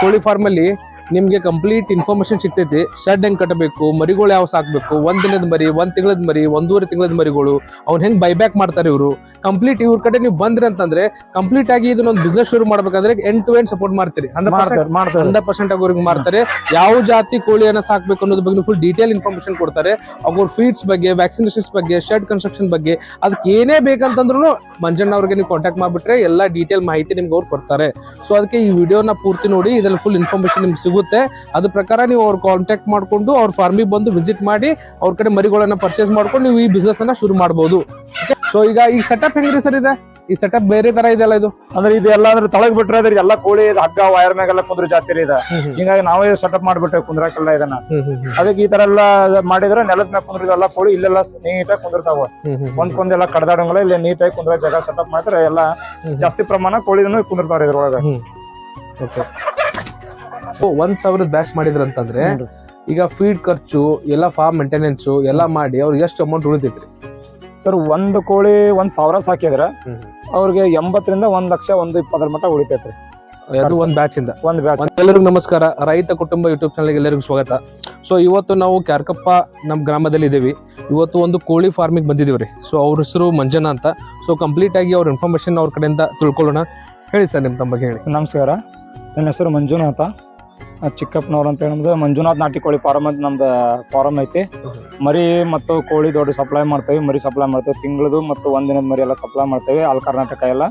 ಕೋಳಿ ಫಾರ್ಮ್ ಅಲ್ಲಿ ನಿಮ್ಗೆ ಕಂಪ್ಲೀಟ್ ಇನ್ಫಾರ್ಮೇಷನ್ ಸಿಗ್ತೈತಿ. ಶೆಡ್ ಹೆಂಗ್ ಕಟ್ಟಬೇಕು ಮರಿಗಳು ಯಾವ ಸಾಕ್ಬೇಕು ಒಂದ್ ದಿನದ ಮರಿ ಒಂದ್ ತಿಂಗಳದ ಮರಿ ಒಂದೂವರೆ ತಿಂಗಳದ ಮರಿಗಳು ಅವ್ನು ಹೆಂಗ್ ಬೈಬ್ಯಾಕ್ ಮಾಡ್ತಾರೆ ಇವರು? ಕಂಪ್ಲೀಟ್ ಇವ್ರ ಕಡೆ ನೀವು ಬಂದ್ರಿ ಅಂತಂದ್ರೆ ಕಂಪ್ಲೀಟ್ ಆಗಿ ಇದನ್ನೊಂದು ಬಿಸ್ನೆಸ್ ಶುರು ಮಾಡ್ಬೇಕಂದ್ರೆ ಎಂಡ್ ಟು ಎಂಡ್ ಸಪೋರ್ಟ್ ಮಾಡ್ತೀರಿ. ಹಂಡ್ರೆಡ್ ಪರ್ಸೆಂಟ್ ಅವ್ರಿಗೆ ಮಾಡ್ತಾರೆ. ಯಾವ ಜಾತಿ ಕೋಳಿಯನ್ನ ಸಾಕ್ಬೇಕು ಅನ್ನೋದ್ರ ಬಗ್ಗೆ ಫುಲ್ ಡೀಟೇಲ್ ಇನ್ಫಾರ್ಮೇಶನ್ ಕೊಡ್ತಾರೆ. ಅವ್ರ ಫೀಡ್ಸ್ ಬಗ್ಗೆ ವ್ಯಾಕ್ಸಿನೇಷನ್ಸ್ ಬಗ್ಗೆ ಶೆಡ್ ಕನ್ಸ್ಟ್ರಕ್ಷನ್ ಬಗ್ಗೆ ಅದಕ್ಕೆ ಏನೇ ಬೇಕಂತಂದ್ರು ಮಂಜಣ್ಣ ಅವ್ರಿಗೆ ನೀವು ಕಾಂಟ್ಯಾಕ್ಟ್ ಮಾಡ್ಬಿಟ್ರೆ ಎಲ್ಲ ಡೀಟೇಲ್ ಮಾಹಿತಿ ನಿಮ್ಗೆ ಅವ್ರು ಕೊಡ್ತಾರೆ. ಸೊ ಅದಕ್ಕೆ ಈ ವಿಡಿಯೋನ ಪೂರ್ತಿ ನೋಡಿ ಇದರಲ್ಲಿ ಫುಲ್ ಇನ್ಫಾರ್ಮೇಷನ್ ನಿಮ್ಗೆ ಸಿಗುತ್ತೆ ಅದ್ರ ಪ್ರಕಾರ ನೀವು ಅವ್ರ ಕಾಂಟ್ಯಾಕ್ಟ್ ಮಾಡ್ಕೊಂಡು ಅವ್ರ ಫಾರ್ಮಿಗೆ ಬಂದು ವಿಸಿಟ್ ಮಾಡಿ ಅವ್ರ ಕಡೆ ಮರಿಗಳನ್ನ ಪರ್ಚೇಸ್ ಮಾಡ್ಕೊಂಡು ನೀವು ಈ ಬಿಸ್ನೆಸ್ ಅನ್ನ ಶುರು ಮಾಡಬಹುದು ಸೊ ಈಗ ಈ ಸೆಟಪ್ ಹೆಂಗ್ರಿ ಸರ್ ಇದೆ? ಈ ಸೆಟಪ್ ಬೇರೆ ತರ ಇದೆಲ್ಲ ಇದು? ಅಂದ್ರೆ ಇದು ಎಲ್ಲ ಅಂದ್ರೆ ತಳಗ್ ಬಿಟ್ರೆ ಅದ್ರ ಎಲ್ಲ ಕೋಳಿ ಹಗ್ಗ ವೈರ್ ಮ್ಯಾಗೆಲ್ಲ ಕುಂದ್ರ ಜಾತಿ ಇದೆ. ಹಿಂಗಾಗಿ ನಾವೇ ಸೆಟಪ್ ಮಾಡ್ಬಿಟ್ಟೆ ಕುಂದ್ರಾಕೆಲ್ಲ ಇದನ್ನ. ಅದಕ್ಕೆ ಈ ತರ ಎಲ್ಲ ಮಾಡಿದ್ರೆ ನೆಲದ ಮ್ಯಾಗ ಕುಂದ್ರಿದೆಲ್ಲ ಕೋಳಿ ಇಲ್ಲೆಲ್ಲ ನೀಟಾಗಿ ಕುಂದಿರ್ತಾವ. ಎಲ್ಲ ಕಡ್ದಾಡಂಗಿಲ್ಲ ಇಲ್ಲಿ ನೀಟಾಗಿ ಕುಂದ್ರ ಜಾಗ ಸೆಟಪ್ ಮಾಡಿದ್ರೆ ಎಲ್ಲ ಜಾಸ್ತಿ ಪ್ರಮಾಣ ಕೋಳಿದನ್ನು ಕುಂದಿರ್ತಾವ್ರಿ ಇದ್ರೊಳಗ. ಓಕೆ ಒಂದ್ ಸಾವಿರದ ಬ್ಯಾಚ್ ಮಾಡಿದ್ರ ಅಂತಂದ್ರೆ ಈಗ ಫೀಡ್ ಖರ್ಚು ಎಲ್ಲ ಫಾರ್ಮ್ ಮೇಂಟೆನೆನ್ಸ್ ಎಲ್ಲ ಮಾಡಿ ಅವ್ರಿಗೆ ಎಷ್ಟು ಅಮೌಂಟ್ ಉಳಿತೈತ್ರಿ? ಸರ್ ಒಂದ್ ಕೋಳಿ ಒಂದ್ ಸಾವಿರ ಸಾಕಿದ್ರ ಅವ್ರಿಗೆ ಎಂಬತ್ತರಿಂದ ಒಂದ್ ಲಕ್ಷ ಒಂದು ಇಪ್ಪತ್ತರ ಮಟ್ಟ ಉಳಿತೈತ್ರಿ. ಅದು ಒಂದ್ ಬ್ಯಾಚ್ ಇಂದ. ಒಂದ್ ಬ್ಯಾಚ್ ಎಲ್ಲರಿಗೂ ನಮಸ್ಕಾರ. ರೈತ ಕುಟುಂಬ ಯೂಟ್ಯೂಬ್ ಚಾನಲ್ಗೆ ಎಲ್ಲರಿಗೂ ಸ್ವಾಗತ. ಸೊ ಇವತ್ತು ನಾವು ಕ್ಯಾರ್ಕಪ್ಪ ನಮ್ಮ ಗ್ರಾಮದಲ್ಲಿ ಇದ್ದೀವಿ ಇವತ್ತು ಒಂದು ಕೋಳಿ ಫಾರ್ಮಿಗೆ ಬಂದಿದ್ದೀವಿ ರೀ. ಸೊ ಅವ್ರ ಹೆಸರು ಮಂಜನಾ ಅಂತ. ಸೊ ಕಂಪ್ಲೀಟ್ ಆಗಿ ಅವ್ರ ಇನ್ಫಾರ್ಮೇಶನ್ ಅವ್ರ ಕಡೆಯಿಂದ ತಿಳ್ಕೊಳ್ಳೋಣ. ಹೇಳಿ ಸರ್ ನಿಮ್ಮ ತಮ್ಮ ಬಗ್ಗೆ ಹೇಳಿ. ನಮಸ್ಕಾರ. ನನ್ನ ಹೆಸರು ಮಂಜುನಾಥ. ಚಿಕ್ಕಪ್ಪನವ್ರು ಅಂತ ಹೇಳಿದ್ರೆ ಮಂಜುನಾಥ್ ನಾಟಿ ಕೋಳಿ ಫಾರಮ್ ಅಂತ ನಮ್ದು ಫಾರಮ್ ಐತಿ. ಮರಿ ಮತ್ತು ಕೋಳಿ ದೊಡ್ಡ ಸಪ್ಲೈ ಮಾಡ್ತೇವೆ ಮರಿ ಸಪ್ಲೈ ಮಾಡ್ತೇವೆ. ತಿಂಗಳದು ಮತ್ತು ಒಂದಿನದ ಮರಿ ಎಲ್ಲ ಸಪ್ಲೈ ಮಾಡ್ತೇವೆ ಆಲ್ ಕರ್ನಾಟಕ ಎಲ್ಲ.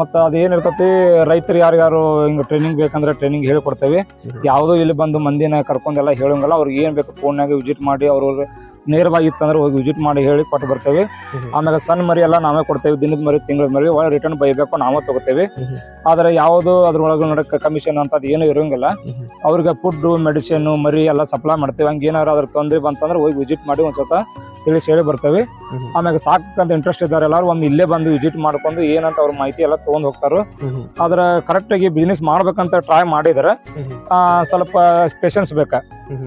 ಮತ್ತು ಅದೇನಿರ್ತತಿ ರೈತರು ಯಾರ್ಯಾರು ಹಿಂಗೆ ಟ್ರೈನಿಂಗ್ ಬೇಕಂದ್ರೆ ಟ್ರೈನಿಂಗ್ ಹೇಳ್ಕೊಡ್ತೇವೆ. ಯಾವುದೋ ಇಲ್ಲಿ ಬಂದು ಮಂದಿನ ಕರ್ಕೊಂಡೆಲ್ಲ ಹೇಳಂಗಲ್ಲ. ಅವ್ರಿಗೆ ಏನು ಬೇಕು ಫೋನ್ನಾಗ ವಿಸಿಟ್ ಮಾಡಿ ಅವ್ರು ನೇರವಾಗಿ ಇತ್ತಂದ್ರೆ ಹೋಗಿ ವಿಸಿಟ್ ಮಾಡಿ ಹೇಳಿ ಕೊಟ್ಟು ಬರ್ತೇವೆ. ಆಮೇಲೆ ಸಣ್ಣ ಮರಿ ಎಲ್ಲ ನಾವೇ ಕೊಡ್ತೇವೆ. ದಿನದ ಮರಿ ತಿಂಗಳ ಮರಿ ಒಳ್ಳೆ ರಿಟರ್ನ್ ಬೈಬೇಕು ನಾವೇ ತಗೋತೇವೆ. ಆದ್ರೆ ಯಾವುದು ಅದ್ರೊಳಗೆ ನೋಡಕ್ಕೆ ಕಮಿಷನ್ ಅಂತ ಏನು ಇರಂಗಿಲ್ಲ. ಅವ್ರಿಗೆ ಫುಡ್ ಮೆಡಿಸಿನ್ ಮರಿ ಎಲ್ಲ ಸಪ್ಲೈ ಮಾಡ್ತೇವೆ. ಹಂಗೆ ಏನಾರು ಅದ್ರ ತೊಂದರೆ ಬಂತಂದ್ರೆ ಹೋಗಿ ವಿಸಿಟ್ ಮಾಡಿ ಒಂದ್ಸತ ತಿಳಿಸಿ ಹೇಳಿ ಬರ್ತೇವೆ. ಆಮೇಲೆ ಸಾಕಂತ ಇಂಟ್ರೆಸ್ಟ್ ಇದ್ದಾರೆ ಎಲ್ಲರೂ ಒಂದು ಇಲ್ಲೇ ಬಂದು ವಿಸಿಟ್ ಮಾಡ್ಕೊಂಡು ಏನಂತ ಅವ್ರ ಮಾಹಿತಿ ಎಲ್ಲ ತಗೊಂಡ್ ಹೋಗ್ತಾರೋ. ಆದ್ರೆ ಕರೆಕ್ಟ್ ಆಗಿ ಬಿಸ್ನೆಸ್ ಮಾಡ್ಬೇಕಂತ ಟ್ರೈ ಮಾಡಿದ್ರೆ. ಸ್ವಲ್ಪ ಪೇಷನ್ಸ್ ಬೇಕಾ?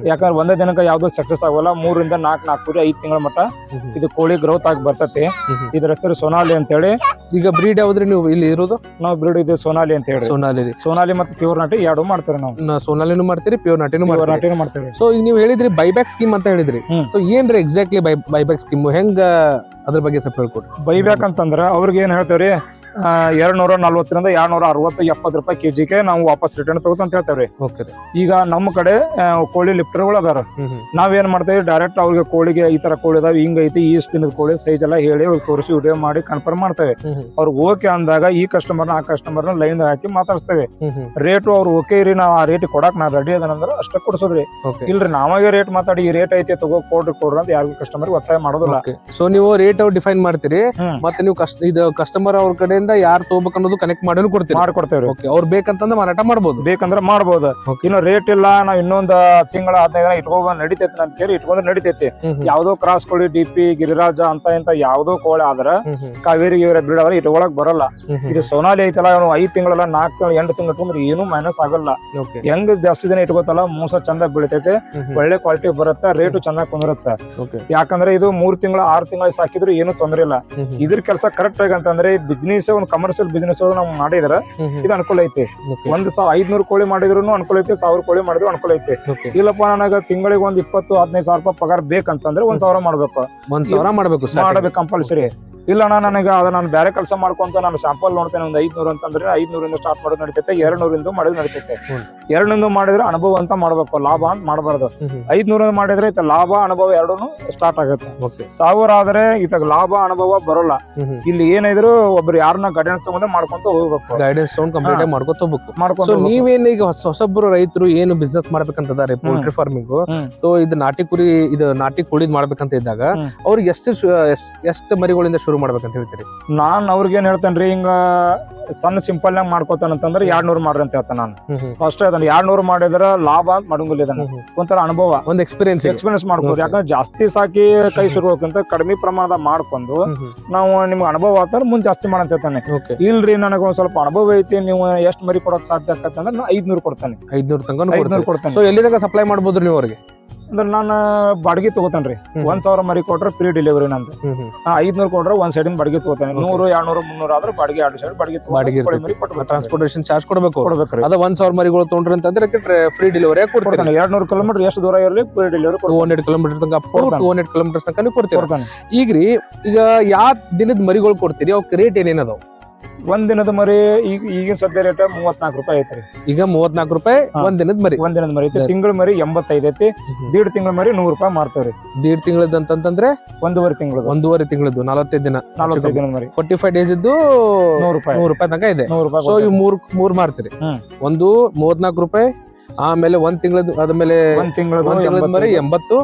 ಯಾಕಂದ್ರೆ ಒಂದೇ ದಿನಕ್ಕೆ ಯಾವ್ದು ಸಕ್ಸಸ್ ಆಗೋಲ್ಲ. ಮೂರಿಂದ ನಾಲ್ಕು ನಾಲ್ಕು ಐದು ತಿಂಗಳ ಮಟ್ಟ ಇದು ಕೋಳಿ ಗ್ರೋತ್ ಆಗಿ ಬರ್ತತಿ. ಇದ್ರ ಹೆಸರು ಸೋನಾಲಿ ಅಂತ ಹೇಳಿ ಈಗ ಬ್ರೀಡ್ ಯಾವ್ದ್ರಿ ನೀವು ಇಲ್ಲಿ ಇರೋದು? ನಾವು ಬ್ರೀಡ್ ಇದು ಸೋನಾಲಿ ಅಂತ ಹೇಳಿ. ಸೋನಾಲಿ ಸೋನಾಲಿ ಮತ್ತೆ ಪ್ಯೂರ್ ನಾಟಿ ಎರಡು ಮಾಡ್ತಾರೆ ನಾವು. ನಾ ಸೋನಾಲಿನೂ ಮಾಡ್ತೀರಿ ಪ್ಯೂರ್ ನಾಟಿನೂ ನಾಟಿನೂ ಮಾಡ್ತೀರಿ ಸೊ ಈಗ ನೀವು ಹೇಳಿದ್ರಿ ಬೈಬ್ಯಾಕ್ ಸ್ಕೀಮ್ ಅಂತ ಹೇಳಿದ್ರಿ. ಸೊ ಏನ್ರಿ ಎಕ್ಸಾಕ್ಟ್ಲಿ ಬೈ ಬೈಬ್ಯಾಕ್ ಸ್ಕೀಮ್ ಹೆಂಗ ಅದ್ರ ಬಗ್ಗೆ ಸ್ವಲ್ಪ ಹೇಳ್ಕೊಡ್ರಿ. ಅಂತಂದ್ರೆ ಅವ್ರಿಗೆ ಏನ್ ಹೇಳ್ತೇವ್ರಿ? ಎರಡ್ ನೂರ ನಲ್ವತ್ತರಿಂದ ಎರಡ್ ನೂರ ಅರವತ್ತು ಎಪ್ಪತ್ತು ರೂಪಾಯಿ ಕೆಜಿಗೆ ನಾವು ವಾಪಸ್ ರಿಟರ್ನ್ ತಗೋತ ಅಂತ ಹೇಳ್ತೇವ್ರಿ. ಓಕೆ ಈಗ ನಮ್ಮ ಕಡೆ ಕೋಳಿ ಲಿಫ್ಟರ್ಗಳು ಅದಾರ ನಾವೇನ್ ಮಾಡ್ತೇವೆ ಡೈರೆಕ್ಟ್ ಅವ್ರಿಗೆ ಕೋಳಿಗೆ ಈ ತರ ಕೋಳಿ ಇದಾವೆ ಹಿಂಗ್ ಐತಿ ಈ ದಿನದ ಕೋಳಿ ಸೈಜ್ ಎಲ್ಲ ಹೇಳಿ ಅವ್ರಿಗೆ ತೋರಿಸಿ ವಿಡಿಯೋ ಮಾಡಿ ಕನ್ಫರ್ಮ್ ಮಾಡ್ತೇವೆ. ಅವ್ರಿಗೆ ಓಕೆ ಅಂದಾಗ ಈ ಕಸ್ಟಮರ್ನ ಆ ಕಸ್ಟಮರ್ನ ಲೈನ್ ಹಾಕಿ ಮಾತಾಡ್ಸ್ತೇವೆ. ರೇಟು ಅವ್ರು ಓಕೆ ರೀ ನಾವು ಆ ರೇಟ್ ಕೊಡಕ್ ನಾ ರೆಡಿ ಅದನಂದ್ರೆ ಅಷ್ಟೇ ಕೊಡ್ಸೋದ್ರಿ. ಇಲ್ರಿ ನಾವಾಗೆ ರೇಟ್ ಮಾತಾಡಿ ಈ ರೇಟ್ ಐತಿ ತಗೋ ಕೊಡ್ರಿ ಕೊಡ್ರಿ ಅಂತ ಯಾರಿಗೂ ಕಸ್ಟಮರ್ ಒತ್ತಾಯ ಮಾಡೋದಿಲ್ಲ. ಸೊ ನೀವು ರೇಟ್ ಡಿಫೈನ್ ಮಾಡ್ತೀರಿ. ಮತ್ತೆ ನೀವು ಇದು ಕಸ್ಟಮರ್ ಅವ್ರ ಕಡೆಯಿಂದ ಯಾರು ತಗೋಬೇಕು ಅನ್ನೋದು ಕನೆಕ್ಟ್ ಮಾಡಿ ಕೊಡ್ತೀವಿ ಮಾಡ್ಕೊಡ್ತೇವ್ರಿ. ಓಕೆ ಅವ್ರು ಬೇಕಂತಂದ್ರೆ ಮಾರಾಟ ಮಾಡ್ಬೋದು. ಬೇಕಂದ್ರೆ ಮಾಡ್ಬೋದು. ಇನ್ನು ರೇಟ್ ಇಲ್ಲ ನಾವು ಇನ್ನೊಂದ್ ತಿಂಗಳ ಹದಿನೈದು ದಿನ ಇಟ್ಕೊಂಡ್ ನಡಿತೈತಿ ಅಂತ ಕೇಳಿ ಇಟ್ಕೊಂಡ್ರೆ ನಡಿತೈತಿ. ಯಾವ್ದೋ ಕ್ರಾಸ್ ಕೋಳಿ ಡಿ ಪಿ ಗಿರಿರಾಜ ಅಂತ ಇಂತ ಯಾವ್ದೋ ಕೋಳಿ ಆದ್ರ ಕಾವೇರಿ ಇವರ ಬ್ರೀಡ್ ಆದ್ರೆ ಇಟ್ಕೊಳಕ್ ಬರಲ್ಲ. ಇದು ಸೋನಾಲಿ ಐತಲ್ಲ ಐದ್ ತಿಂಗಳಲ್ಲ ನಾಲ್ಕು ತಿಂಗಳು ಎಂಟು ತಿಂಗಳು ಇಟ್ಕೊಂಡ್ರೆ ಏನು ಮೈನಸ್ ಆಗಲ್ಲ. ಹೆಂಗ್ ಜಾಸ್ತಿ ದಿನ ಇಟ್ಕೋತಲ್ಲ ಮೋಸ ಚಂದ ಬೀಳ್ತೈತೆ. ಒಳ್ಳೆ ಕ್ವಾಲಿಟಿ ಬರುತ್ತೆ ರೇಟು ಚೆನ್ನಾಗಿ ಕುಂದಿರುತ್ತೆ. ಯಾಕಂದ್ರೆ ಇದು ಮೂರ್ ತಿಂಗಳ ಆರ್ ತಿಂಗಳ ಸಾಕಿದ್ರು ಏನು ತೊಂದ್ರೆ ಇಲ್ಲ. ಇದ್ರ ಕೆಲಸ ಕರೆಕ್ಟ್ ಆಗಿ ಅಂತಂದ್ರೆ ಬಿಸ್ನೆಸ್ ಒಂದು ಕಮರ್ಷಿಯಲ್ ಬಿಸ್ನೆಸ್ ನಾವು ಮಾಡಿದ್ರೆ. ಇದು ಅನುಕೂಲ ಐತಿ. ಒಂದ್ ಸಾವಿರ ಐದ್ನೂರು ಕೋಳಿ ಮಾಡಿದ್ರು ಅನುಕೂಲ ಐತಿ ಸಾವಿರ ಕೋಳಿ ಮಾಡಿದ್ರು ಅನುಕೂಲ ಐತಿ. ಇಲ್ಲಪ್ಪ ನನಗ ತಿಂಗಳಿಗೆ ಒಂದ್ ಇಪ್ಪತ್ತು ಹದಿನೈದು ಸಾವಿರ ರೂಪಾಯಿ ಪಗಾರ ಬೇಕಂತಂದ್ರೆ ಒಂದ್ ಸಾವಿರ ಮಾಡ್ಬೇಕು. ಒಂದ್ ಸಾವಿರ ಮಾಡ್ಬೇಕು. ಮಾಡಬೇಕು ಕಂಪಲ್ಸರಿ ಇಲ್ಲ ಅಣ್ಣ ನನಗೆ ಅದ ನಾನು ಬೇರೆ ಕೆಲಸ ಮಾಡ್ಕೊಂತ ನಾನು ಸ್ಯಾಂಪಲ್ ನೋಡ್ತೇನೆ ಒಂದ್ ಐದ್ನೂರು ಅಂತಂದ್ರೆ ಐದ್ನೂರಿಂದ ಸ್ಟಾರ್ಟ್ ಮಾಡೋದು ನಡೀತೈತೆ ಎರಡ್ ನೂರಿಂದ ಮಾಡೋದು ನಡೀತೈತೆ. ಹ್ಮ್. ಎರಡ್ನೂರಿಂದ ಮಾಡಿದ್ರೆ ಅನುಭವ ಅಂತ ಮಾಡ್ಬೇಕು ಲಾಭ ಅಂತ ಮಾಡಬಾರ್ದು. ಐದ್ನೂರ ಮಾಡಿದ್ರೆ ಇತ್ತ ಲಾಭ ಅನುಭವ ಎರಡೂ ಸ್ಟಾರ್ಟ್ ಆಗುತ್ತೆ. ಸಾವಿರ ಆದ್ರೆ ಇತ್ತಾಗ ಲಾಭ ಅನುಭವ ಬರೋಲ್ಲ. ಇಲ್ಲಿ ಏನಿದ್ರು ಒಬ್ರು ಯಾರನ್ನ ಗೈಡೆನ್ಸ್ ತಗೊಂಡ್ರೆ ಮಾಡ್ಕೊಂತ ಹೋಗ್ಬೇಕು. ಗೈಡೆನ್ಸ್ ತಗೊಂಡ್ ಕಂಪ್ಲೀಟ್ ಆಗಿ ಮಾಡ್ಕೊತ ಹೋಗ್ಬೇಕು. ಮಾಡ್ಕೊಂಡು ನೀವೇನು ಈಗ ಹೊಸ ಹೊಸಬ್ರು ರೈತರು ಏನು ಬಿಸ್ನೆಸ್ ಮಾಡ್ಬೇಕಂತಿದ್ದಾರೆ ಪೋಲ್ಟ್ರಿ ಫಾರ್ಮಿಂಗ್. ಸೊ ಇದು ನಾಟಿ ಕುರಿ ಇದು ನಾಟಿ ಕೋಳಿ ಮಾಡ್ಬೇಕಂತ ಇದ್ದಾಗ. ಅವ್ರಿಗೆ ಎಷ್ಟ್- ಎಷ್ಟು ಮರಿಗಳಿಂದ ಶುರು ಮಾಡ್ಬೇಕಂತ ಹೇಳ್ತೀರಿ? ನಾನ್ ಅವ್ರಿಗೆ ಏನ್ ಹೇಳ್ತೇನೆ ರೀ ಹಿಂಗ ಸಣ್ಣ ಸಿಂಪಲ್ ನಾಗ ಮಾಡ್ಕೋತಾನಂತಂದ್ರೆ ಎರಡ್ ನೂರು ಮಾಡ್ರಿ ಅಂತ ಹೇಳ್ತಾನೆ ನಾನು. ಫಸ್ಟ್ ಅದನ್ನ ಎರಡ್ ನೂರು ಮಾಡಿದ್ರ ಲಾಭ ಅಂತ ಮಾಡಂಗಿಲ್ಲ ಇದನ್ನ ಒಂಥರ ಅನುಭವ. ಒಂದ್ ಎಕ್ಸ್ಪೀರಿಯನ್ಸ್ ಎಕ್ಸ್ಪೀರಿಯನ್ಸ್ ಮಾಡ್ಬೋದು. ಯಾಕಂದ್ರೆ ಜಾಸ್ತಿ ಸಾಕಿ ಕೈ ಸುರ್ಬೇಕಂತ ಕಡಿಮೆ ಪ್ರಮಾಣದ ಮಾಡ್ಕೊಂಡು ನಾವು ನಿಮ್ಗೆ ಅನುಭವ ಆತರ ಮುಂದೆ ಜಾಸ್ತಿ ಮಾಡಂತ ಹೇಳ್ತಾನೆ. ಇಲ್ರಿ ನನಗೆ ಒಂದ್ ಸ್ವಲ್ಪ ಅನುಭವ ಐತಿ ನೀವು ಎಷ್ಟ್ ಮರಿ ಕೊಡೋಕ್ ಸಾಧ್ಯ ಆಗತ್ತೆ ಅಂದ್ರೆ ನಾ ಐದ್ನೂರು ಕೊಡ್ತಾನೆ. ಐದ್ನೂರು ತನಕ ಐದ್ನೂರು ಕೊಡ್ತಾನೆ. ಸೊ ಎಲ್ಲಿದಾಗ ಸಪ್ಲೈ ಮಾಡ್ಬೋದ್ರಿ ನೀವು ಅವ್ರಿಗೆ? ಅಂದ್ರೆ ನಾನು ಬಾಡಿಗೆ ತಗೋತಾನೆ ರೀ ಒಂದ್ ಸಾವಿರ ಮರಿ ಕೊಟ್ರೆ ಫ್ರೀ ಡೆಲಿವರಿ ನಂದು. ಐದ್ನೂರು ಕೊಟ್ರೆ ಒಂದ್ ಸೈಡಿನ ಬಾಡಿಗೆ ತಗೋತಾನೆ. ನೂರು ಎರಡ್ನೂರು ಮುನ್ನೂರು ಆದ್ರೆ ಬಾಡಿಗೆ ಎರಡು ಸೈಡ್ ಬಾಡಿಗೆ ಬಾಡಿಗೆ ಟ್ರಾನ್ಸ್ಪೋರ್ಟೇಷನ್ ಚಾರ್ಜ್ ಕೊಡಬೇಕು. ಕೊಡಬೇಕು ಅದ ಒಂದ್ ಸಾವಿರ ಮರಿಗಳು ತೊಗೊಂಡ್ರಿ ಅಂತಂದ್ರೆ ಫ್ರೀ ಡೆಲಿವರಿ ಕೊಡ್ತಾನೆ. ಎರಡ್ನೂರು ಕಿಲೋಮೀಟರ್ ಎಷ್ಟು ದೂರ ಇರಲಿ free delivery two hundred kilometre ತನಕ. ಟೂ ಹಂಡ್ರೆಡ್ ಕಿಲೋಮೀಟರ್ ತನಕ ಕೊಡ್ತೀವಿ ಈಗ ಯಾವ ದಿನದ ಮರಿಗಳು ಕೊಡ್ತೀರಿ? ಅವಕ್ಕೆ ರೇಟ್ ಏನೇನದಾವ ಒಂದ್ ದಿನದ ಮರಿ ಈಗ ಈಗಿನ ಸದ್ಯ ರೇಟ್ ಮೂವತ್ನಾಲ್ಕು ರೂಪಾಯಿ ಐತ್ರಿ. ಈಗ ಮೂವತ್ನಾಲ್ಕು ರೂಪಾಯಿ. ಒಂದ್ ದಿನದ ಮರಿ. ಒಂದ್ ದಿನದ ಮರಿ ಐತಿ ತಿಂಗಳ ಮರಿ ಎಂಬತ್ತೈದು ಐತಿ ದೀಡ್ ತಿಂಗಳ ಮರಿ ನೂರು ರೂಪಾಯಿ ಮಾರ್ತೇವ್ರಿ. ದೀಡ್ ತಿಂಗಳದ ಅಂತಂದ್ರೆ ಒಂದೂವರೆ ತಿಂಗಳ ಒಂದೂವರೆ ತಿಂಗಳದ್ದು ನಲವತ್ತೈದು ದಿನ. ನಲವತ್ತೈದು ದಿನ ಮರಿ. ಫೋರ್ಟಿ ಫೈವ್ ಡೇಸ್ ಇದ್ದು ನೂರು ರೂಪಾಯಿ. ನೂರು ರೂಪಾಯಿ ತನಕ ಇದೆ. ನೂರು ರೂಪಾಯಿ ಸೊ ಇವ್ ಮೂರ್ ಮೂರ್ ಮಾರ್ತೀರಿ. ಒಂದು ಮೂವತ್ನಾಲ್ಕು ರೂಪಾಯಿ ಆಮೇಲೆ ಒಂದ್ ತಿಂಗಳದ್ದು ಅದ್ಮೇಲೆ ಒಂದ್ ತಿಂಗಳ ಮರಿ ಎಂಬತ್ತು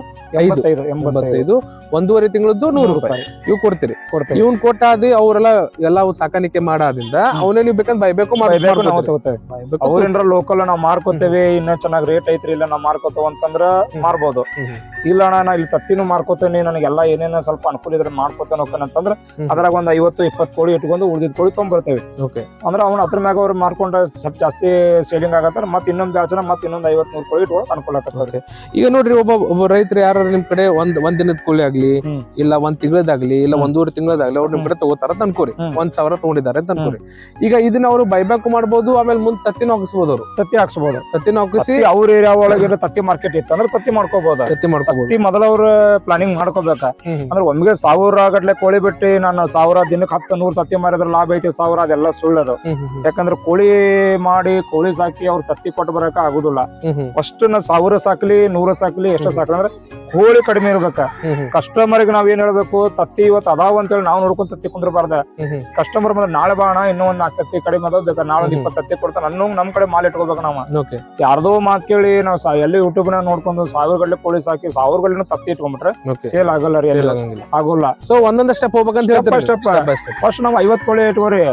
ಐದು. ಎಂಬತ್ತೈದು ಒಂದೂವರೆ ತಿಂಗಳದ್ದು ನೂರು ರೂಪಾಯಿ. ಇವ್ ಕೊಡ್ತೀರಿ. ಕೊಡ್ತೀವಿ. ಇವ್ನ್ ಕೊಟ್ಟಾದಿ ಅವರೆಲ್ಲ ಎಲ್ಲ ಸಾಕಾಣಿಕೆ ಮಾಡಾದಿಂದ ಅವನೇ ನೀವು ಬೇಕಂದ್ರೆ ಬೈಬೇಕು ಅವ್ರ ನಾವು ತಗೋತೇವೆ. ಬೈಬೇಕು ಅವ್ರೇನ್ರ ಲೋಕಲ್ ನಾವ್ ಮಾರ್ಕೋತೇವೆ ಇನ್ನ ಚೆನ್ನಾಗಿ ರೇಟ್ ಐತ್ರಿ ಇಲ್ಲ ನಾವ್ ಮಾರ್ಕೋತೇವ ಅಂತಂದ್ರ ಮಾರ್ಬೋದು. ಇಲ್ಲ ಅಣ್ಣ ನಾ ಇಲ್ಲಿ ತತ್ತಿನೂ ಮಾರ್ಕೋತೇನೆ ನನಗೆಲ್ಲ ಏನೇನ ಸ್ವಲ್ಪ ಅನುಕೂಲ ಇದ್ರೆ ಮಾಡ್ಕೋತೇನೆ ಹೋಗ್ತಾನೆ ಅಂತಂದ್ರ. ಅದ್ರಾಗ ಒಂದ್ ಐವತ್ತು ಇಪ್ಪತ್ತು ಕೋಳಿ ಇಟ್ಕೊಂಡು ಉಳಿದಿದ್ ಕೋಳಿ ತೊಗೊಂಡ್ಬರ್ತೇವೆ ಅಂದ್ರೆ ಅವ್ನ ಅದ್ರ ಮ್ಯಾಗ ಅವ್ರು ಮಾರ್ಕೊಂಡ್ರೆ ಸ್ವಲ್ಪ ಜಾಸ್ತಿ ಸೇಲಿಂಗ್ ಆಗತ್ತಾರ ಮತ್ ಇನ್ನೊಂದ್ ಬ್ಯಾಚ್ ಮತ್ ಇನ್ನೊಂದು ಐವತ್ ನೂರು ಕೋಳಿ ಇಟ್ಕೊಳಕ್ ಅನುಕೂಲ ಆಗ್ತದೆ ಈಗ ನೋಡ್ರಿ ಒಬ್ಬ ಒಬ್ಬ ರೈತರು ಯಾರು ನಿಮ್ ಕಡೆ ಒಂದ್ ಒಂದ್ ದಿನದ ಕೂಲಿ ಆಗ್ಲಿ. ಇಲ್ಲ ಒಂದ್ ತಿಂಗಳದಾಗ್ಲಿ ಇಲ್ಲ. ಒಂದೂವರೆ ತಿಂಗಳದಾಗ್ಲಿ ಅವ್ರು ನಿಮ್ ಕಡೆ ತಗೋತಾರ ಅಂತ ಅನ್ಕೋರಿ. ಒಂದ್ ಸಾವಿರ ತಗೊಂಡಿದ್ದಾರೆ ಅಂತ ಅನ್ಕೋರಿ. ಈಗ ಇದನ್ನ ಅವರು ಬೈಬ್ಯಾಕ್ ಮಾಡ್ಬೋದು ಆಮೇಲೆ ಮುಂದ್ ತತ್ತಿನ ಹಾಕಿಸ್ಬೋದು ಅವರು. ತತ್ತಿ ಹಾಕ್ಸ್ಬೋದು. ತತ್ತಿನ ಹಾಕಿಸಿ ಅವ್ರ ಏರಿಯಾ ಒಳಗೆ ತತ್ತಿ ಮಾರ್ಕೆಟ್ ಇತ್ತು ಅಂದ್ರೆ ತತ್ತಿ ಮಾಡ್ಕೋಬಹುದು ತತ್ತಿ ಮಾಡ್ಕೋಬಹುದು ಮೊದಲ ಅವ್ರ ಪ್ಲಾನಿಂಗ್ ಮಾಡ್ಕೋಬೇಕ. ಅಂದ್ರೆ ಒಮ್ಮೆ ಸಾವಿರ ಗಟ್ಲೆ ಕೋಳಿ ಬಿಟ್ಟು ನಾನು ಸಾವಿರ ದಿನಕ್ಕೆ ಹತ್ತು ನೂರು ತತ್ತಿ ಮಾರಿದ್ರೆ ಲಾಭ ಐತಿ ಸಾವಿರ ಅದೆಲ್ಲ ಸುಳ್ಳದು. ಯಾಕಂದ್ರೆ ಕೋಳಿ ಮಾಡಿ ಕೋಳಿ ಸಾಕಿ ಅವ್ರು ತತ್ತಿ ಕೊಟ್ಟು ಬರಕ ಆಗುದಿಲ್ಲ ಅಷ್ಟು ನಾ ಸಾವಿರ ಸಾಕ್ಲಿ ನೂರ ಸಾಕ್ಲಿ ಎಷ್ಟ ಸಾಕ್ಲಿ ಅಂದ್ರೆ ಕೋಳಿ ಕಡಿಮೆ ಇರ್ಬೇಕ. ಕಸ್ಟಮರ್ಗೆ ಕಸ್ಟಮರ್ಗೆ ನಾವ್ ಏನ್ ಹೇಳ್ಬೇಕು ತತ್ತಿ ಇವತ್ತು ಅದಾವ ಅಂತೇಳಿ ನಾವು ನೋಡ್ಕೊಂಡ್ ತತ್ತಿ ಕುಂದ್ರಬಾರ್ದ. ಕಸ್ಟಮರ್ ಬಂದ್ರೆ ನಾಳೆ ಬಾಣ ಇನ್ನೂ ಒಂದ್ ನಾಲ್ಕು ತತ್ತಿ ಕಡಿಮೆ ಅದಾವ ನಾಳೆ ಒಂದ್. ಇಪ್ಪತ್ತು ತತ್ತಿ ಕೊಡ್ತಾನೆ. ಅನ್ನೋ ನಮ್ ಕಡೆ ಮಾಲ್ ಇಟ್ಕೋಬೇಕು ನಾವು. ಯಾರ್ದೋ ಮಾತ್ ಕೇಳಿ ನಾವ್ ಎಲ್ಲ ಯೂಟ್ಯೂಬ್ ನಾಗ ನೋಡ್ಕೊಂಡು ಸಾವಿರ ಗಡ್ಲೆ ಕೋಳಿ ಸಾಕಿ ಸಾವಿರ ಗಡ್ಲೆ ತತ್ತಿ ಇಟ್ಕೊಂಡ್ಬಿಟ್ರೆ ಸೇಲ್ ಆಗಲ್ಲ ರೀ ಆಗೋಲ್ಲ. ಸೊ ಒಂದೊಂದ್ ಸ್ಟೆಪ್ ಹೋಗ್ಬೇಕಂತ ಹೇಳ್ತಾರೆ ಫಸ್ಟ್ ನಾವು. ಐವತ್ ಕೋಳಿ ಇಟ್ಕೋರಿ.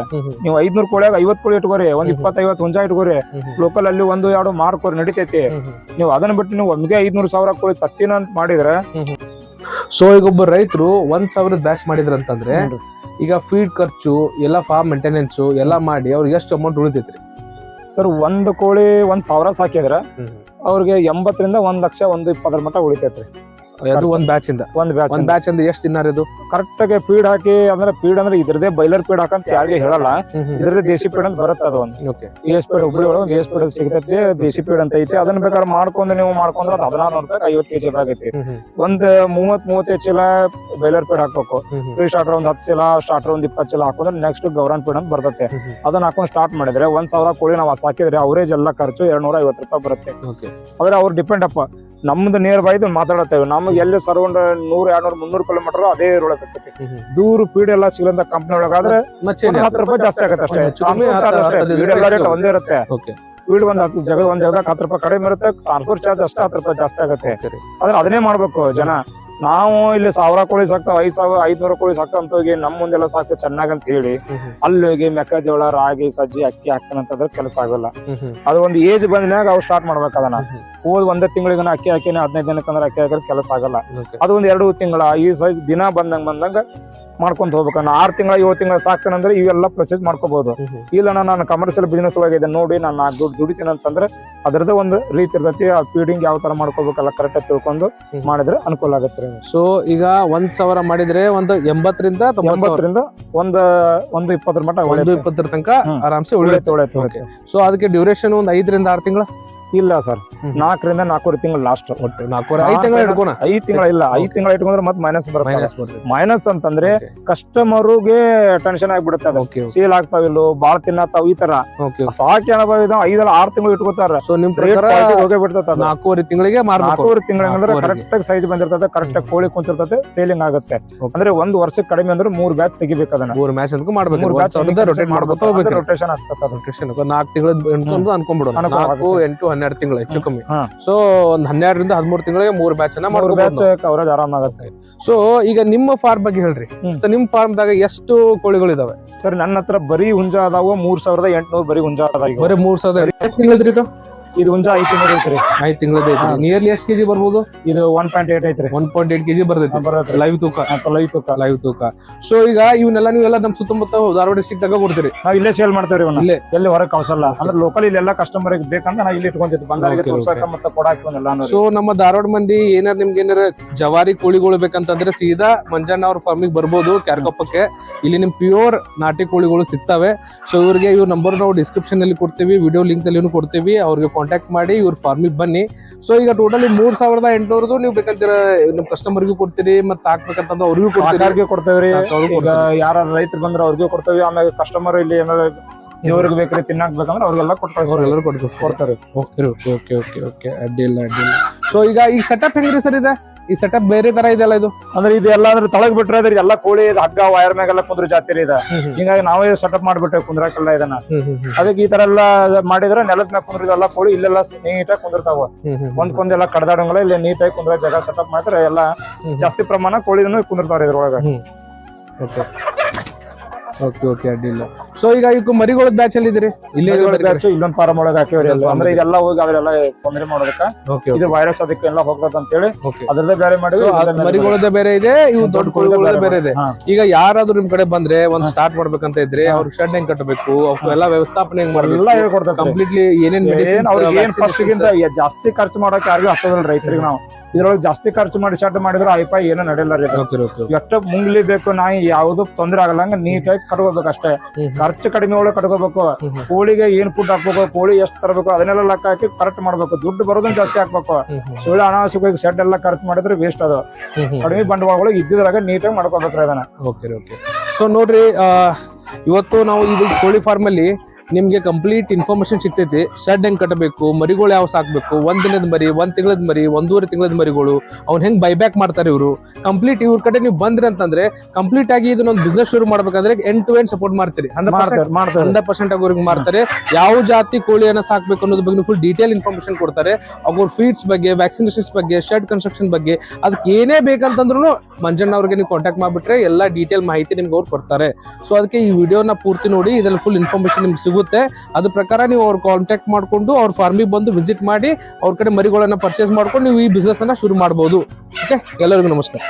ನೀವು ಐದ್ನೂರ್ ಕೋಳಿಯಾಗ ಐವತ್ ಕೋಳಿ ಇಟ್ಕೋರಿ. ಒಂದ್. ಇಪ್ಪತ್ತೈವತ್ ಹುಂಜಾ ಇಟ್ಕೋರಿ. ಲೋಕಲ್ ಅಲ್ಲಿ ಒಂದು ಎರಡು ಮಾರ್ಕೋರಿ ನಡಿತೈತಿ. ನೀವು ಅದನ್ನ ಬಿಟ್ಟು ನೀವು ಒಂದ್ಗೆ ಐದ್ನೂರ್ ಸಾವಿರ ಕೋಳಿ ತತ್ತಿನ ಅಂತ ಮಾಡಿದ್ರೆ ಸೊ ಈಗ ಒಬ್ಬ ರೈತರು ಒಂದ್ ಸಾವಿರ ಬ್ಯಾಶ್ ಮಾಡಿದ್ರ ಅಂತಂದ್ರೆ ಈಗ ಫೀಡ್ ಖರ್ಚು ಎಲ್ಲ ಫಾರ್ಮ್ ಮೇಂಟೆನೆನ್ಸ್ ಎಲ್ಲ ಮಾಡಿ ಅವ್ರಿಗೆ ಎಷ್ಟು ಅಮೌಂಟ್ ಉಳಿತೈತ್ರಿ? ಸರ್ ಒಂದ್ ಕೋಳಿ ಒಂದ್ ಸಾವಿರ ಸಾಕಿದ್ರ ಅವ್ರಿಗೆ ಎಂಬತ್ತರಿಂದ ಒಂದ್ ಲಕ್ಷ ಒಂದು ಇಪ್ಪತ್ತರ ಮಟ್ಟ ಉಳಿತೈತ್ರಿ. ಅದು ಒಂದ್ ಬ್ಯಾಚ್ ಇಂದ. ಒಂದ್ ಬ್ಯಾಚ್ ಒಂದ್ ಬ್ಯಾಚ್ ಅಂದ್ರೆ ಎಷ್ಟು ತಿನ್ನಾರ ಇದು? ಕರೆಕ್ಟ್ ಆಗಿ ಫೀಡ್ ಹಾಕಿ ಅಂದ್ರೆ ಫೀಡ್ ಅಂದ್ರೆ ಇದ್ರದೇ ಬೈಲರ್ ಫೀಡ್ ಹಾಕಂತ ಯಾರಿಗೆ ಹೇಳಲ್ಲ. ಇದ್ರದೇ ದೇಸಿ ಫೀಡ್ ಅಂತ ಬರುತ್ತೆ ಅದು ಒಂದು. ಎಸ್ ಪೀಡ್ ಹುಬ್ಳಿ ಒಳಗೆ ಎಸ್ ಪೀಡ್ ಸಿಗತೈತಿ ದೇಸಿ ಫೀಡ್ ಅಂತ ಐತಿ. ಅದನ್ನ ಬೇಕಾದ್ರೆ ಮಾಡ್ಕೊಂಡು ನೀವು ಮಾಡ್ಕೊಂಡ್ರೆ ಅದು ಹದಿನಾರು ರೂಪಾಯಿ ಐವತ್ತು ಕೆಜಿ ಆಗೈತಿ ಒಂದ್ ಮೂವತ್ ಮೂವತ್ತೈದು ಚೀಲ ಬೈಲರ್ ಫೀಡ್ ಹಾಕ್ಬೇಕು. ಫ್ರೀ ಸ್ಟಾರ್ಟರ್ ಒಂದ್ ಹತ್ತು ಚೀಲ ಸ್ಟಾರ್ಟರ್ ಒಂದ್ ಇಪ್ಪತ್ತು ಚೀಲ ಹಾಕೊಂಡ್ರೆ ನೆಕ್ಸ್ಟ್ ಗೌರನ್ ಫೀಡ್ ಅಂತ ಬರ್ತೈತೆ. ಅದನ್ನ ಹಾಕೊಂಡ್ ಸ್ಟಾರ್ಟ್ ಮಾಡಿದ್ರೆ ಒಂದ್ ಸಾವಿರ ಕೋಳಿ ನಾವು ಸಾಕಿದ್ರೆ ಅವರೇಜ್ ಎಲ್ಲ ಖರ್ಚು ಎರಡ್ ನೂರ ಐವತ್ತು ರೂಪಾಯಿ ಬರುತ್ತೆ. ಆದ್ರೆ ಅವ್ರು ಡಿಪೆಂಡ್ ಅಪ್ಪ. ನಮ್ದು ನಿಯರ್ ಬೈ ಮಾತಾಡತ್ತೇವೆ. ನಮ್ಗೆ ಎಲ್ಲಿ ಸರೌಂಡ್ ನೂರ್ ಎರಡ್ನೂರ್ ಮುನ್ನೂರು ಕಿಲೋಮೀಟರ್ ಅದೇ ಇರೊಳಗೆ ದೂರ ಪೀಡ್ ಎಲ್ಲ ಸಿಗಲಂತ ಕಂಪನಿ ಒಳಗಾದ್ರೆ ಹತ್ತು ರೂಪಾಯಿ ಜಾಸ್ತಿ ಆಗತ್ತೆ ಅಷ್ಟೇ. ರೇಟ್ ಒಂದೇ ಇರುತ್ತೆ. ಫೀಡ್ ಒಂದ್ ಹತ್ತು ಜಾಗ ಒಂದ್ ಜಾಗದಾಗ ಹತ್ತು ರೂಪಾಯಿ ಕಡಿಮೆ ಇರುತ್ತೆ. ಟ್ರಾನ್ಸ್ಪೋರ್ಟ್ ಚಾರ್ಜ್ ಅಷ್ಟೇ ಹತ್ತು ರೂಪಾಯಿ ಜಾಸ್ತಿ ಆಗುತ್ತೆ. ಆದ್ರೆ ಅದನ್ನೇ ಮಾಡ್ಬೇಕು ಜನ. ನಾವು ಇಲ್ಲಿ ಸಾವಿರ ಕೋಳಿ ಸಾಕ್ತಾವ ಐದ್ ಸಾವಿರ ಐದ್ನೂರು ಕೋಳಿ ಸಾಕ್ತಾವ ಅಂತ ಹೋಗಿ ನಮ್ ಮುಂದೆಲ್ಲ ಸಾಕು ಚೆನ್ನಾಗ್ ಅಂತ ಹೇಳಿ. ಅಲ್ಲಿ ಹೋಗಿ ಮೆಕ್ಕೆಜೋಳ ರಾಗಿ ಸಜ್ಜಿ ಅಕ್ಕಿ ಹಾಕ್ತಾನಂತಂದ್ರೆ ಕೆಲಸ ಆಗಲ್ಲ. ಅದು ಒಂದು ಏಜ್ ಬಂದ್ಮ್ಯಾಗ ಅವ್ರು ಸ್ಟಾರ್ಟ್ ಮಾಡ್ಬೇಕು ಅದನ್ನ. ಹೋದ್ ಒಂದೇ ತಿಂಗಳಿಗೆ ಅಕ್ಕಿ ಹಾಕಿನ ಹದಿನೈದು ದಿನಕ್ಕೆ ಅಂದ್ರೆ ಅಕ್ಕಿ ಹಾಕಿದ್ರೆ ಕೆಲಸ ಆಗಲ್ಲ. ಅದು ಒಂದ್ ಎರಡು ತಿಂಗಳ ಈ ಸೈಜ್ ದಿನ ಬಂದಂಗ ಬಂದಂಗ ಮಾಡ್ಕೊಂತ ಹೋಗ್ಬೇಕು ನಾನು ಆರು ತಿಂಗಳ ಏಳು ತಿಂಗಳ ಸಾಕ್ತಾನಂದ್ರೆ ಇವೆಲ್ಲ ಪ್ರೊಸೆಸ್ ಮಾಡ್ಕೋಬಹುದು ಇಲ್ಲ ನಾನು ಕಮರ್ಷಿಯಲ್ ಬಿಸ್ನೆಸ್ ಒಳಗೆ ಇದನ್ನ ನೋಡಿ ನಾನು ನಾಲ್ಕು ದುಡ್ಡು ದುಡಿತೀನಿ ಅಂತಂದ್ರೆ ಅದರದ್ದು ಒಂದು ರೀತಿ ಇರ್ತೈತಿ ಆ ಫೀಡಿಂಗ್ ಯಾವ ತರ ಮಾಡ್ಕೋಬೇಕಲ್ಲ ಕರೆಕ್ಟ್ ಆಗಿ ತಿಳ್ಕೊಂಡು ಮಾಡಿದ್ರೆ ಅನುಕೂಲ ಆಗುತ್ತೆ ಸೊ ಈಗ ಒಂದ್ ಸಾವಿರ ಮಾಡಿದ್ರೆ ಒಂದು ಎಂಬತ್ತರಿಂದ ಎಂಬತ್ತರಿಂದ ಒಂದ್ ಒಂದು ಇಪ್ಪತ್ತರ ಮಟ್ಟ ಒಂದು. ಇಪ್ಪತ್ತರ ತನಕ. ಆರಾಮ್ಸೆ ಉಳಿಯುತ್ತೆ. ಸೊ ಅದಕ್ಕೆ ಡ್ಯೂರೇಷನ್ ಒಂದ್ ಐದರಿಂದ ಆರು ತಿಂಗಳ? ಇಲ್ಲ ಸರ್. ಹ್ಮ್. ನಾಲ್ಕರಿಂದ ನಾಲ್ಕೂವರೆ ತಿಂಗಳು ಲಾಸ್ಟ್ ಒಟ್ಟು ನಾಲ್ಕೂವರೆ ಐದು ತಿಂಗಳ ಐದ್ ತಿಂಗಳ ಇಲ್ಲ ಐದು ತಿಂಗಳ ಇಟ್ಕೊಂಡ್ರೆ ಮತ್ತೆ ಮೈನಸ್ ಬರುತ್ತೆ ಮೈನಸ್ ಬರ್ತದೆ ಮೈನಸ್ ಅಂತಂದ್ರೆ ಕಸ್ಟಮರ್ಗೆ ಟೆನ್ಷನ್ ಆಗ್ಬಿಡುತ್ತೆ ಅದು. ಸೇಲ್ ಆಗ್ತಾವಿಲ್ಲೋ ಬಾಳ ತಿನ್ನತ್ತಾವ ಈ ತರ. ಸಾಕಿ ಅನುಭವ ಇದೆ ಐದಲ್ಲ ಆರು ತಿಂಗಳು ಇಟ್ಕೋತಾರ. ಸೊ ನಿಮ್ ಹೋಗೇ ಬಿಡ್ತದ ನಾಲ್ಕೂವರೆ ತಿಂಗಳಿಗೆ ನಾಲ್ಕೂವರೆ ತಿಂಗಳಂದ್ರೆ. ಕರೆಕ್ಟ್ ಆಗಿ ಸೈಜ್ ಬಂದಿರ್ತದೆ ಕರೆಕ್ಟ್ ಆಗಿ ಕೋಳಿ ಕುಂತಿರ್ತದೆ ಸೇಲಿಂಗ್ ಆಗುತ್ತೆ. ಅಂದ್ರೆ ಒಂದ್ ವರ್ಷಕ್ಕೆ ಕಡಿಮೆ ಅಂದ್ರೆ ಮೂರ್ ಬ್ಯಾಚ್ ತೆಗಿಬೇಕು ಅದನ್ನ. ಮೂರ್ ಮ್ಯಾಚ್ ಅಂತ ಮಾಡ್ಬೇಕು. ರೊಟೇಟ್ ಮಾಡ್ಕೊತ ಹೋಗ್ಬೇಕು. ರೊಟೇಷನ್ ಆಗ್ತದೆ. ರೊಟೇಷನ್ ನಾಲ್ಕು ತಿಂಗಳ ಅನ್ಕೊಂಡು ಅನ್ಕೊಂಡ್ಬಿಡೋಣ. ನಾಲ್ಕು. ಎಂಟು ಹನ್ನೆರಡು ತಿಂಗಳು ಹೆಚ್ಚು ಕಮ್ಮಿ. ಸೊ ಒಂದ್ ಹನ್ನೆರಡರಿಂದ ಹದಿಮೂರು ತಿಂಗಳಿಗೆ ಮೂರು ಬ್ಯಾಚ್ ಅನ್ನ ಮೂರ್ ಕವರೇಜ್ ಆರಾಮ ಆಗುತ್ತೆ. ಸೊ ಈಗ ನಿಮ್ಮ ಫಾರ್ಮ್ ಬಗ್ಗೆ ಹೇಳ್ರಿ. ಸೊ ನಿಮ್ ಫಾರ್ಮ್ ದಾಗ ಎಷ್ಟು ಕೋಳಿಗಳು ಇದಾವೆ ಸರ್ ನನ್ನ ಹತ್ರ ಬರೀ ಹುಂಜ ಅದಾವ ಮೂರ್ ಸಾವಿರದ ಎಂಟುನೂರು ಬರೀ ಹುಂಜ ಅದಾವ ಬರೀ ಮೂರ್ ಸಾವಿರದ ಎಷ್ಟು ತಿಂಗಳದ್ರಿ ಇದು? ಇದು ಒಂದು ಐದು ತಿಂಗಳು ಐತ್ರಿ. ಐದು ತಿಂಗಳದ ಐತ್ರಿ. ನಿಯರ್ಲಿ ಎಷ್ಟು ಕೆಜಿ ಬರ್ಬೋದು? ಇದು ಒನ್ ಪಾಯಿಂಟ್ ಏಟ್ ಐತ್ರಿ. ಒನ್ ಪಾಯಿಂಟ್ ಏಟ್ ಕೆಜಿ ಬರ್ತೈತಿ. ಲೈವ್ ತೂಕ. ಲೈವ್ ತೂಕ. ಲೈವ್ ತೂಕ. ಸೊ ಈಗ ಇವನ್ನೆಲ್ಲ ನೀವೆಲ್ಲ ನಮ್ಮ ಸುತ್ತಮುತ್ತ ಧಾರವಾಡ ಡಿಸ್ಟಿಕ್ ದಾಗ ಕೊಡ್ತೀರಿ? ನಾವು ಇಲ್ಲೇ ಸೇಲ್ ಮಾಡ್ತೇವ್ರಿ ಇವನ್ನ. ಇಲ್ಲೇ? ಎಲ್ಲಿ ಹೊರಗೆ ಕಳ್ಸಲ್ಲ. ಅಂದ್ರೆ ಲೋಕಲ್ ಇಲ್ಲಿ ಎಲ್ಲ ಕಸ್ಟಮರ್ ಬೇಕಂದ್ರೆ ನಾವು ಇಲ್ಲಿ ಇಟ್ಕೊಂತಿದ್ವಿ ಬಂದಾಗ ತೋರ್ಸಕ. ಮತ್ತೆ ಕೊಡಾಕ. ಸೊ ನಮ್ಮ ಧಾರವಾಡ ಮಂದಿ ಏನಾರ ನಿಮ್ಗೆ ಏನಾರ ಜವಾರಿ ಕೋಳಿಗಳು ಬೇಕಂತಂದ್ರೆ ಸೀದಾ ಮಂಜಣ್ಣ ಅವ್ರ ಫಾರ್ಮಿಗೆ ಬರ್ಬೋದು ಕ್ಯಾರ್ಕೊಪ್ಪಕ್ಕೆ. ಇಲ್ಲಿ ನಿಮ್ ಪ್ಯೂರ್ ನಾಟಿ ಕೋಳಿಗಳು ಸಿಗ್ತವೆ. ಸೊ ಇವ್ರಿಗೆ ಇವ್ರ ನಂಬರ್ ನಾವು ಡಿಸ್ಕ್ರಿಪ್ಷನ್ ಅಲ್ಲಿ ಕೊಡ್ತೀವಿ ವಿಡಿಯೋ ಲಿಂಕ್ ಅಲ್ಲಿ ಕೊಡ್ತೀವಿ. ಅವ್ರಿಗೆ ಕಾಂಟ್ಯಾಕ್ಟ್ ಮಾಡಿ ಇವ್ರ ಫಾರ್ಮಿಗೆ ಬನ್ನಿ. ಸೊ ಈಗ ಟೋಟಲಿ ಮೂರ್ ಸಾವಿರದ ಎಂಟುನೂರದು ನೀವು ಬೇಕಂತೀರ ನಿಮ್ ಕಸ್ಟಮರ್ಗೂ ಕೊಡ್ತೀರಿ ಮತ್ತೆ ಸಾಕ್ಬೇಕಂತಂದ್ರೆ ಅವ್ರಿಗೂ ಕೊಡ್ತೀರಿ. ಕೊಡ್ತೇವ್ರಿ. ಈಗ ಯಾರ ರೈತರು ಬಂದ್ರೆ ಅವ್ರಿಗೂ ಕೊಡ್ತೇವೆ ಆಮೇಲೆ ಕಸ್ಟಮರ್ ಇಲ್ಲಿ ಏನಾರ ಇವ್ರಿಗೆ ಬೇಕ್ರಿ ತಿನ್ನಕ್ ಬೇಕಂದ್ರೆ ಅವ್ರಿಗೆಲ್ಲ ಕೊಡ್ತಾರೆ ಅವ್ರಿಗೆಲ್ಲರೂ ಕೊಡ್ತಾರೆ. Okay okay okay okay okay. ಅಡ್ಡಿಲ್ಲ ಅಡ್ಡಿಲ್ಲ. ಸೊ ಈಗ ಈ ಸೆಟಪ್ ಹೆಂಗ್ರಿ ಸರ್ ಇದೆ? ಈ ಸೆಟಪ್ ಬೇರೆ ತರ ಇದೆಲ್ಲ ಇದು? ಅಂದ್ರೆ ಇದು ಎಲ್ಲ ಅಂದ್ರೆ ತಳಗ್ ಬಿಟ್ರೆ ಅದ್ರ ಎಲ್ಲ ಕೋಳಿ ಇದು ಹಗ್ಗ ವೈರ್ ಮ್ಯಾಗೆಲ್ಲ ಕುಂದ್ರ ಜಾತಿ ಇದೆ. ಹಿಂಗಾಗಿ ನಾವೇ ಸೆಟಪ್ ಮಾಡ್ಬಿಟ್ಟೆ ಕುಂದ್ರಕ್ಕೆಲ್ಲ ಇದನ್ನ. ಅದಕ್ಕೆ ಈ ತರ ಎಲ್ಲ ಮಾಡಿದ್ರೆ ನೆಲದ ಮ್ಯಾಗ ಎಲ್ಲಾ ಕೋಳಿ ಇಲ್ಲೆಲ್ಲ ನೀಟಾಗಿ ಕುಂದಿರ್ತಾವ. ಒಂದ್ ಕೊಂದೆಲ್ಲ ಕಡ್ದಾಡಂಗಿಲ್ಲ ಇಲ್ಲಿ ನೀಟಾಗಿ ಕುಂದ್ರ ಜಾಗ ಸೆಟಪ್ ಮಾಡಿದ್ರೆ ಎಲ್ಲ ಜಾಸ್ತಿ ಪ್ರಮಾಣ ಕೋಳಿನೂ ಕುಂದಿರ್ತಾವ್ರಿ ಇದ್ರೊಳಗ. ಓಕೆ ಓಕೆ ಓಕೆ ಅಡ್ಡಿಲ್ಲ. ಸೊ ಈಗ ಈಗ ಮರಿಗಳ ಬ್ಯಾಚ್ ಅಲ್ಲಿ ಇದ್ರಿ ಇಲ್ಲೇ ಇಲ್ಲೊಂದ್ ಫಾರಂ ಒಳಗೆ ಹಾಕಿವ್ರಿ ಎಲ್ಲ ಅಂದ್ರೆ ಇದೆಲ್ಲ ಹೋಗಿ ಅವರೆಲ್ಲ ತೊಂದರೆ ಮಾಡೋದಕ್ಕೆ. ಇದು ವೈರಸ್ ಅದಕ್ಕೆಲ್ಲ ಹೋಗ್ತದ ಅಂತ ಹೇಳಿ ಅದರದೇ ಬೇರೆ ಮಾಡಿ ಮರಿಗಳದೇ ಬೇರೆ ಇದೆ ಇವು ದೊಡ್ಡ ಕೋಳಿಗಳ ಕೋಳಿಗಳದೇ ಬೇರೆ ಇದೆ. ಈಗ ಯಾರಾದ್ರೂ ನಿಮ್ ಕಡೆ ಬಂದ್ರೆ ಒಂದ್ ಸ್ಟಾರ್ಟ್ ಮಾಡ್ಬೇಕಂತ ಇದ್ರೆ ಅವ್ರ ಶೆಡ್ ಹೆಂಗ್ ಕಟ್ಟಬೇಕು ಎಲ್ಲ ವ್ಯವಸ್ಥಾಪನೆ ಹೆಂಗ್ ಎಲ್ಲ ಹೇಳ್ಕೊಡ್ತಾರೆ. ಕಂಪ್ಲೀಟ್ಲಿ ಏನೇನ್ ಏನ್ ಅವ್ರಿಗೆ ಏನ್ ಫಸ್ಟ್ ಗಿಂತ ಜಾಸ್ತಿ ಖರ್ಚು ಮಾಡಕ್ ಯಾರಿಗೂ ಹತ್ತದಲ್ಲ ರೈತರಿಗೆ ನಾವು. ಇದ್ರೊಳಗೆ ಜಾಸ್ತಿ ಖರ್ಚು ಮಾಡಿ ಸ್ಟಾರ್ಟ್ ಮಾಡಿದ್ರೆ ಐಪಾಯಿ ಏನೋ ನಡೆಯಲ್ಲ ರೀ. ಎಷ್ಟ ಮುಂಗ್ಲಿ ಬೇಕು ನಾಯಿ ಯಾವ್ದು ತೊಂದ್ರೆ ಆಗಲ್ಲ. ನೀಟ್ ನೀಟಾಗಿ ಕಟ್ಕೋಬೇಕು ಅಷ್ಟೇ. ಖರ್ಚು ಕಡಿಮೆ ಒಳಗೆ ಕಟ್ಕೋಬೇಕು. ಕೋಳಿಗೆ ಏನ್ ಫುಡ್ ಹಾಕ್ಬೇಕು ಕೋಳಿ ಎಷ್ಟು ತರಬೇಕು ಅದನ್ನೆಲ್ಲ ಲೆಕ್ಕ ಹಾಕಿ ಕರೆಕ್ಟ್ ಮಾಡ್ಬೇಕು ದುಡ್ಡು ಬರೋದನ್ನ ಜಾಸ್ತಿ ಹಾಕ್ಬೇಕು. ಸುಳ್ಳು ಅನಾವಶ್ಯಕವಾಗಿ ಸೆಡ್ ಎಲ್ಲ ಖರ್ಚು ಮಾಡಿದ್ರೆ ವೇಸ್ಟ್ ಅದು. ಕಡಿಮೆ ಬಂಡವಾಳ ಇದ್ದಿದ್ರಾಗ ನೀಟಾಗಿ ಮಾಡ್ಕೋಬೇಕ್ರಿ ಅದನ್ನ ಓಕೆ ಓಕೆ ಸೊ ನೋಡ್ರಿ ಇವತ್ತು ನಾವು ಇದು ಕೋಳಿ ಫಾರ್ಮ್ ಅಲ್ಲಿ ನಿಮ್ಗೆ ಕಂಪ್ಲೀಟ್ ಇನ್ಫಾರ್ಮೇಷನ್ ಸಿಗ್ತೈತಿ. ಶೆಡ್ ಹೆಂಗ್ ಕಟ್ಟಬೇಕು ಮರಿಗಳು ಯಾವ ಸಾಕಬೇಕು ಒಂದ್ ದಿನದ ಮರಿ ಒಂದ್ ತಿಂಗಳದ ಮರಿ ಒಂದೂವರೆ ತಿಂಗಳದ ಮರಿಗಳು ಅವ್ನು ಹೆಂಗ್ ಬೈಬ್ಯಾಕ್ ಮಾಡ್ತಾರೆ ಇವರು? ಕಂಪ್ಲೀಟ್ ಇವ್ರ ಕಡೆ ನೀವು ಬಂದ್ರಿ ಅಂತಂದ್ರೆ ಕಂಪ್ಲೀಟ್ ಆಗಿ ಇದನ್ನೊಂದು ಬಿಸ್ನೆಸ್ ಶುರು ಮಾಡ್ಬೇಕಂದ್ರೆ ಎಂಡ್ ಟು ಎಂಡ್ ಸಪೋರ್ಟ್ ಮಾಡ್ತೀರಿ ಹಂಡ್ರೆಡ್ ಮಾಡ್ತಾರೆ. ಮಾಡ್ತಾರೆ ಹಂಡ್ರೆಡ್ ಪರ್ಸೆಂಟ್ ಅವ್ರಿಗೆ ಮಾಡ್ತಾರೆ. ಯಾವ ಜಾತಿ ಕೋಳಿಯನ್ನ ಸಾಕ್ಬೇಕು ಅನ್ನೋದ್ರ ಬಗ್ಗೆ ಫುಲ್ ಡೀಟೇಲ್ ಇನ್ಫಾರ್ಮೇಷನ್ ಕೊಡ್ತಾರೆ. ಅವ್ರ ಫೀಡ್ಸ್ ಬಗ್ಗೆ ವ್ಯಾಕ್ಸಿನೇಷನ್ಸ್ ಬಗ್ಗೆ ಶೆಡ್ ಕನ್ಸ್ಟ್ರಕ್ಷನ್ ಬಗ್ಗೆ ಅದಕ್ಕೆ ಏನೇ ಬೇಕಂತಂದ್ರು ಮಂಜಣ್ಣ ಅವ್ರಿಗೆ ನೀವು ಕಾಂಟ್ಯಾಕ್ಟ್ ಮಾಡ್ಬಿಟ್ರೆ ಎಲ್ಲ ಡೀಟೇಲ್ ಮಾಹಿತಿ ನಿಮ್ಗೆ ಅವ್ರು ಕೊಡ್ತಾರೆ. ಸೊ ಅದಕ್ಕೆ ಈ ವಿಡಿಯೋನ ಪೂರ್ತಿ ನೋಡಿ ಇದ್ರಲ್ಲಿ ಫುಲ್ ಇನ್ಫಾರ್ಮೇಷನ್ ನಿಮ್ಗೆ ಸಿಗುತ್ತೆ ಅದ್ರ ಪ್ರಕಾರ ನೀವು ಅವ್ರ ಕಾಂಟ್ಯಾಕ್ಟ್ ಮಾಡ್ಕೊಂಡು ಅವ್ರ ಫಾರ್ಮಿಗೆ ಬಂದು ವಿಸಿಟ್ ಮಾಡಿ ಅವ್ರ ಕಡೆ ಮರಿಗಳನ್ನ ಪರ್ಚೇಸ್ ಮಾಡ್ಕೊಂಡು ನೀವು ಈ ಬಿಸ್ನೆಸ್ ಅನ್ನ ಶುರು ಮಾಡ್ಬೋದು. ಓಕೆ ಎಲ್ಲರಿಗೂ ನಮಸ್ಕಾರ.